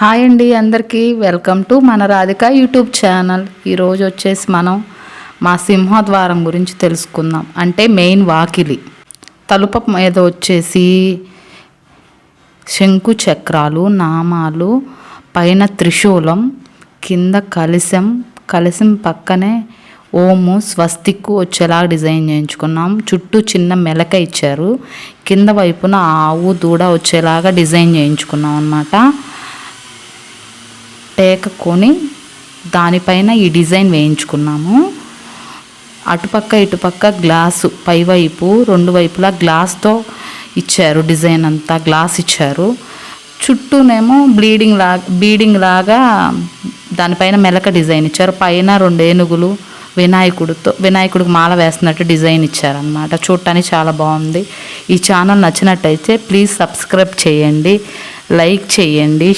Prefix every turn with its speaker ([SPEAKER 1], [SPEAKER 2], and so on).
[SPEAKER 1] Hi అండి అందరికీ. Welcome to మన రాధిక యూట్యూబ్ ఛానల్. ఈరోజు వచ్చేసి మనం మా సింహద్వారం గురించి తెలుసుకుందాం. అంటే మెయిన్ వాకిలి. తలుప మీద వచ్చేసి శంకు చక్రాలు నామాలు పైన త్రిశూలం కింద కలశం కలశం పక్కనే ఓము స్వస్తిక్కు వచ్చేలా డిజైన్ చేయించుకున్నాం. చుట్టూ చిన్న మెలక ఇచ్చారు. కింద వైపున ఆవు దూడ వచ్చేలాగా డిజైన్ చేయించుకున్నాం అన్నమాట. టేక కొని దానిపైన ఈ డిజైన్ వేయించుకున్నాము. అటుపక్క ఇటుపక్క గ్లాసు పైవైపు రెండు వైపులా గ్లాస్తో ఇచ్చారు డిజైన్ అంతా గ్లాస్ ఇచ్చారు. చుట్టూనేమో బ్లీడింగ్ లాగా బీడింగ్ లాగా దానిపైన మెలక డిజైన్ ఇచ్చారు. పైన రెండు ఏనుగులు వినాయకుడితో వినాయకుడికి మాల వేస్తున్నట్టు డిజైన్ ఇచ్చారనమాట చూడటానికి చాలా బాగుంది. ఈ ఛానల్ నచ్చినట్టయితే ప్లీజ్ సబ్స్క్రైబ్ చేయండి లైక్ చేయండి.